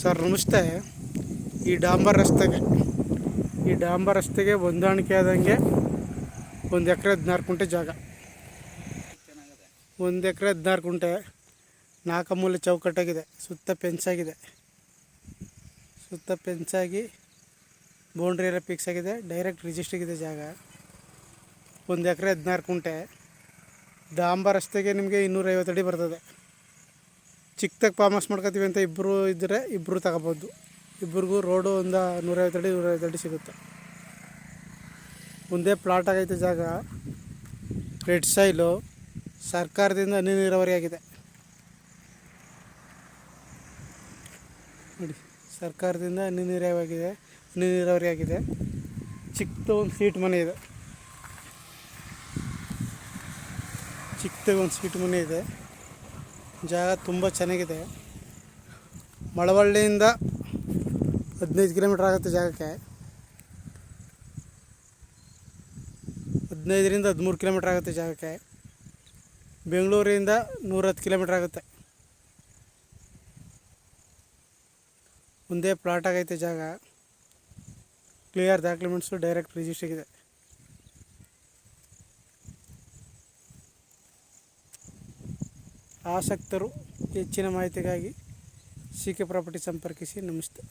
Sir, ನಮಸ್ತೆ. ಈ ಡಾಂಬರ್ ರಸ್ತೆಗೆ, ಈ ಡಾಂಬರ್ ರಸ್ತೆಗೆ ಹೊಂದಾಣಿಕೆ ಆದಂಗೆ ಒಂದು ಎಕರೆ ಹದಿನಾರು ಕುಂಟೆ ಜಾಗ. ಒಂದು ಎಕರೆ ಹದಿನಾರು ಕುಂಟೆ ನಾಲ್ಕು ಮೂಲೆ ಚೌಕಟ್ಟಾಗಿದೆ. ಸುತ್ತ ಪೆಂಚಾಗಿದೆ ಸುತ್ತ ಪೆಂಚಾಗಿ ಬೌಂಡ್ರಿ ಎಲ್ಲ ಫಿಕ್ಸ್ ಆಗಿದೆ. ಡೈರೆಕ್ಟ್ ರಿಜಿಸ್ಟ್ರಿಗಿದೆ ಜಾಗ. ಒಂದು ಎಕರೆ ಹದಿನಾರು ಕುಂಟೆ. ಡಾಂಬರ್ ರಸ್ತೆಗೆ ನಿಮಗೆ ಇನ್ನೂರೈವತ್ತು ಅಡಿ ಬರ್ತದೆ. ಚಿಕ್ಕದಾಗಿ ಫಾರ್ಮ್ ಮಾಡ್ಕೊತೀವಿ ಅಂತ ಇಬ್ಬರು ಇದ್ದರೆ ಇಬ್ಬರು ತಗೋಬೋದು. ಇಬ್ಬರಿಗೂ ರೋಡು ಒಂದು ನೂರೈವತ್ತು ಅಡಿ ನೂರೈವತ್ತು ಅಡಿ ಸಿಗುತ್ತೆ. ಮುಂದೆ ಪ್ಲಾಟ್ ಆಗೈತೆ ಜಾಗ. ರೆಡ್ ಸೈಲು ಸರ್ಕಾರದಿಂದ ಹನಿ ನೀರಾವರಿ ಆಗಿದೆ. ನೋಡಿ, ಸರ್ಕಾರದಿಂದ ಹನಿ ನೀರಾವರಿ ಆಗಿದೆ. ಹನಿ ನೀರಾವರಿ ಆಗಿದೆ ಚಿಕ್ಕದ ಒಂದು ಸೀಟ್ ಮನೆ ಇದೆ. ಚಿಕ್ಕದಾಗಿ ಒಂದು ಸೀಟ್ ಮನೆ ಇದೆ. ಜಾಗ ತುಂಬ ಚೆನ್ನಾಗಿದೆ. ಮಳವಳ್ಳಿಯಿಂದ ಹದಿನೈದು ಕಿಲೋಮೀಟ್ರ್ ಆಗುತ್ತೆ ಜಾಗಕ್ಕೆ. ಹದಿನೈದರಿಂದ ಹದಿಮೂರು ಕಿಲೋಮೀಟ್ರ್ ಆಗುತ್ತೆ ಜಾಗಕ್ಕೆ. ಬೆಂಗಳೂರಿಂದ ನೂರತ್ತು ಕಿಲೋಮೀಟ್ರ್ ಆಗುತ್ತೆ. ಒಂದೇ ಪ್ಲಾಟ್ ಆಗೈತೆ ಜಾಗ. ಕ್ಲಿಯರ್ ಡಾಕ್ಯುಮೆಂಟ್ಸು ಡೈರೆಕ್ಟ್ ರಿಜಿಸ್ಟ್ರಿಗಿದೆ ಆಸಕ್ತರು ಹೆಚ್ಚಿನ ಮಾಹಿತಿಗಾಗಿ ಸಿ ಕೆ ಪ್ರಾಪರ್ಟಿ ಸಂಪರ್ಕಿಸಿ. ನಮಸ್ತೆ.